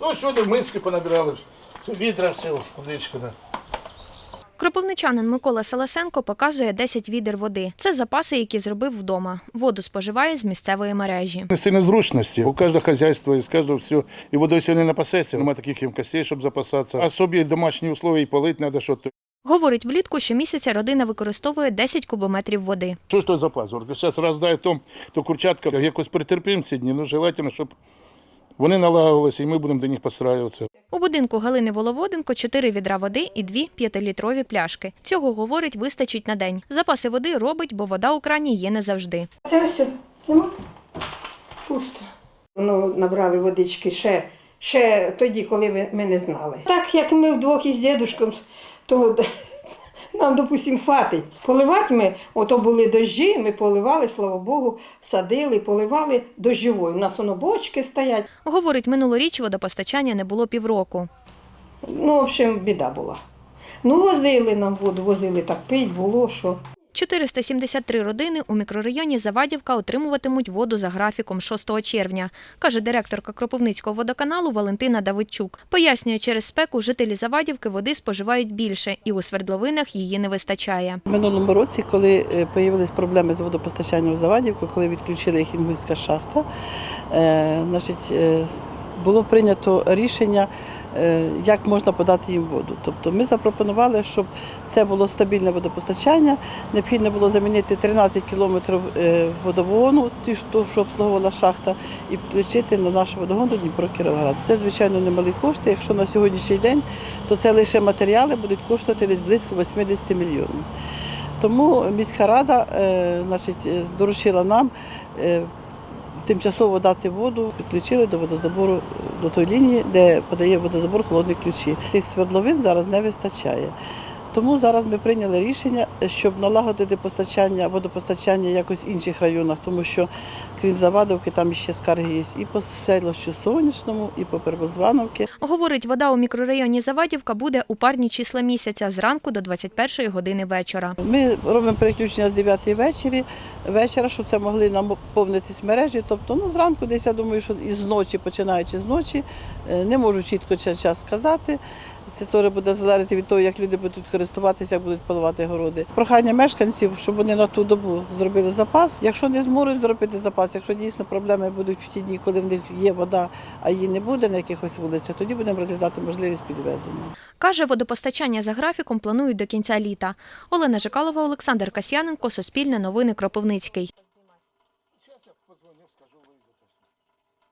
Ну, сюди миски понабирали, відра, все, водичка. Да. Кропивничанин Микола Саласенко показує 10 відер води. Це запаси, які зробив вдома. Воду споживає з місцевої мережі. Не сильно зручності. У кожного хазяйства, із кожного все. І водою сьогодні не напасеться, немає таких ємкостей, щоб запасатися. А собі домашні условия і полити треба, що то. Говорить, влітку щомісяця родина використовує 10 кубометрів води. Що ж то за запас? Зараз раз дай том, то курчатка якось перетерпимо ці дні. Ну, желательно, щоб вони налагалися і ми будемо до них постраюватися. У будинку Галини Воловоденко 4 відра води і 2 п'ятилітрові пляшки. Цього, говорить, вистачить на день. Запаси води робить, бо вода у крані є не завжди. Це все. Нема? Пусто. Воно набрали водички ще, ще тоді, коли ми не знали. Так як ми вдвох із дідушком, то нам, допустимо, хватить. Поливати ми, ото були дощі, ми поливали, слава Богу, садили, поливали дощовою. У нас воно бочки стоять. Говорить, минулоріч водопостачання не було півроку. Ну, в общем, біда була. Ну, возили нам воду, возили так пить, було що. 473 родини у мікрорайоні Завадівка отримуватимуть воду за графіком 6 червня, каже директорка Кропивницького водоканалу Валентина Давидчук. Пояснює, через спеку жителі Завадівки води споживають більше, і у свердловинах її не вистачає. В минулому році, коли з'явились проблеми з водопостачанням в Завадівку, коли відключили Хінгульська шахта, е, значить, е, було прийнято рішення, е, як можна подати їм воду. Тобто ми запропонували, щоб це було стабільне водопостачання. Необхідно було замінити 13 кілометрів е, водогону, ті, що обслуговувала шахта, і включити на наш водогон до Дніпро Кіровоград. Це, звичайно, немалі кошти. Якщо на сьогоднішній день, то це лише матеріали будуть коштувати десь близько 80 мільйонів. Тому міська рада е, значить, е, доручила нам е, тимчасово дати воду, підключили до водозабору до тої лінії, де подає водозабор холодні ключі. Тих свердловин зараз не вистачає. Тому зараз ми прийняли рішення, щоб налагодити постачання водопостачання якось в інших районах, тому що крім Завадовки, там ще скарги є і по селищу Сонячному, і по Первозвановки. Говорить, вода у мікрорайоні Завадівка буде у парні числа місяця зранку до 21 години вечора. Ми робимо переключення з 9 вечері, вечора, щоб це могли нам повнитись мережі. Тобто, ну зранку десь я думаю, що із ночі, починаючи з ночі, е, не можу чітко час сказати. Це теж буде залежати від того, як люди будуть користуватися, як будуть поливати городи. Прохання мешканців, щоб вони на ту добу зробили запас. Якщо не зможуть зробити запас, якщо дійсно проблеми будуть в ті дні, коли в них є вода, а її не буде на якихось вулицях, тоді будемо розглядати можливість підвезення. Каже, водопостачання за графіком планують до кінця літа. Олена Жикалова, Олександр Касьяненко, Суспільне новини Кропивницький.